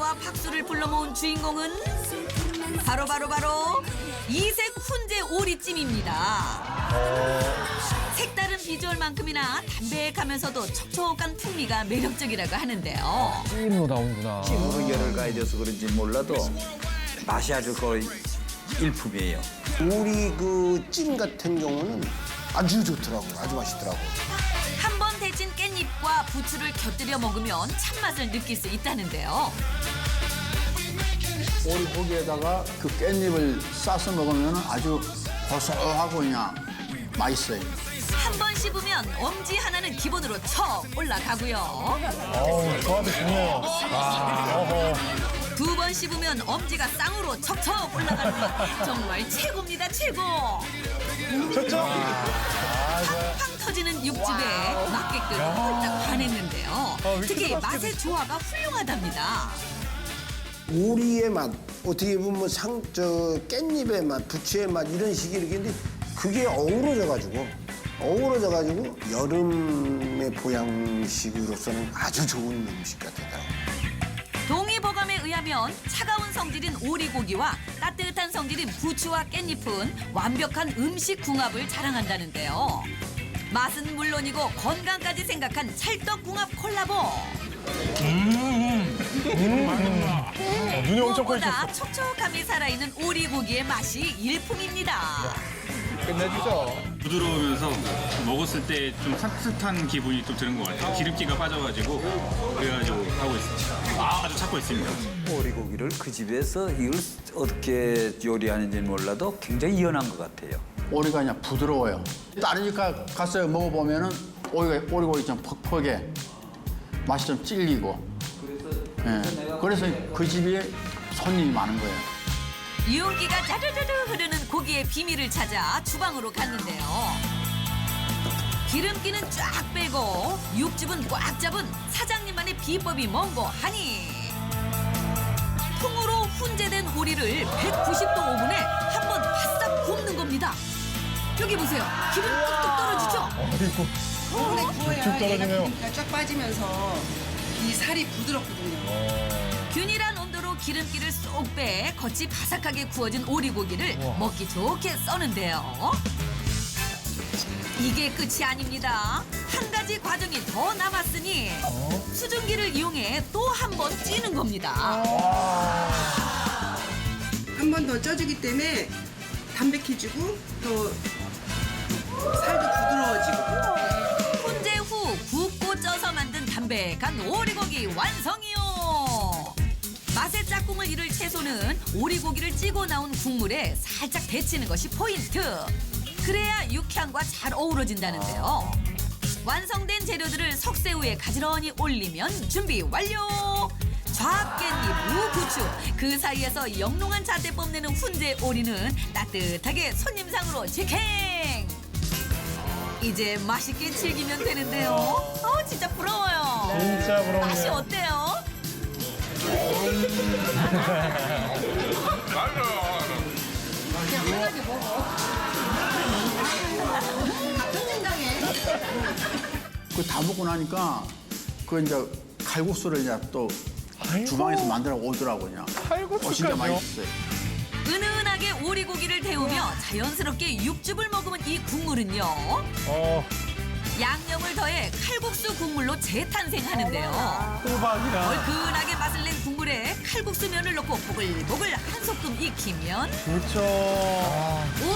환호와 박수를 불러 모은 주인공은 바로 바로 바로 이색 훈제 오리찜입니다. 색다른 비주얼만큼이나 담백하면서도 촉촉한 풍미가 매력적이라고 하는데요. 찜으로 나오는구나. 찜으로 열을 가해져서 그런지 몰라도 맛이 아주 거의 일품이에요. 우리 그 찜 같은 경우는 아주 좋더라고요. 아주 맛있더라고요. 한 번 데친 깻잎과 부추를 곁들여 먹으면 참맛을 느낄 수 있다는데요. 오리 고기에다가 그 깻잎을 싸서 먹으면 아주 고소하고 그냥 맛있어요. 한 번 씹으면 엄지 하나는 기본으로 척 올라가고요. 어우, 조합이 좋네요. 아. 두 번 씹으면 엄지가 쌍으로 척척 올라가는 것 정말 최고입니다 최고. 좋죠? 팡팡 터지는 육즙에 맛객들 홀딱 반했는데요. 어, 왜 특히 이렇게 맛의 조화가 훌륭하답니다. 오리의 맛, 어떻게 보면 상, 저, 깻잎의 맛, 부추의 맛, 이런 식이 이렇게 있는데 그게 어우러져가지고, 어우러져가지고 여름의 보양식으로서는 아주 좋은 음식 같아요. 동의보감에 의하면 차가운 성질인 오리고기와 따뜻한 성질인 부추와 깻잎은 완벽한 음식 궁합을 자랑한다는데요. 맛은 물론이고 건강까지 생각한 찰떡궁합 콜라보. 어, 눈이 엄청 커지셨어. 무엇보다 촉촉함이 살아있는 오리고기의 맛이 일품입니다. 끝내주죠. 부드러우면서 먹었을 때 좀 산뜻한 기분이 좀 드는 것 같아요. 기름기가 빠져가지고 그래가지고 하고 있습니다. 아주 찾고 있습니다. 오리고기를 그 집에서 이걸 어떻게 요리하는지 몰라도 굉장히 연한 것 같아요. 오리가 그냥 부드러워요. 다른 집 가- 가서 먹어보면은 오리가, 오리고기 좀 퍽퍽해. 맛이 좀 질기고. 예. 그래서 그 집에 손님이 많은 거예요. 윤기가 짜르르르 흐르는 고기의 비밀을 찾아 주방으로 갔는데요. 기름기는 쫙 빼고 육즙은 꽉 잡은 사장님만의 비법이 뭔고 하니 통으로 훈제된 오리를 190도 오븐에 한 번 바싹 굽는 겁니다. 여기 보세요. 기름 뚝뚝 떨어지죠? 어이구, 오래 구워야 육즙 떨어지네요. 얘가 기름기가 쫙 빠지면서 이 살이 부드럽거든요. 균일한 온도로 기름기를 쏙 빼 겉이 바삭하게 구워진 오리고기를 먹기 좋게 써는데요. 이게 끝이 아닙니다. 한 가지 과정이 더 남았으니 수증기를 이용해 또 한 번 찌는 겁니다. 한 번 더 쪄주기 때문에 담백해지고 또 살도 부드러워지고. 훈제 후 굽고 쪄서 만든 담백한 오리고기 완성이요. 맛의 짝꿍을 이룰 채소는 오리고기를 찌고 나온 국물에 살짝 데치는 것이 포인트. 그래야 육향과 잘 어우러진다는데요. 완성된 재료들을 석쇠우에 가지런히 올리면 준비 완료. 좌깻잎, 무 부추 그 사이에서 영롱한 자태 뽐내는 훈제 오리는 따뜻하게 손님상으로 직행. 이제 맛있게 즐기면 되는데요. 어 진짜 부러워요. 진짜 부럽네요. 맛이 어때요? 그 다 먹고 나니까 그 이제 칼국수를 이제 또 아이고. 주방에서 만들어 오더라고요. 그냥. 칼국수까지요? 어, 진짜 맛있어요. 은은하게 오리고기를 데우며 자연스럽게 육즙을 먹으면 이 국물은요. 어, 양념을 더해 칼국수 국물로 재탄생하는데요. 호박이랑. 얼큰하게 맛을 낸 국물에 칼국수 면을 넣고 보글보글 한 소끔 익히면 좋죠. 아. 오리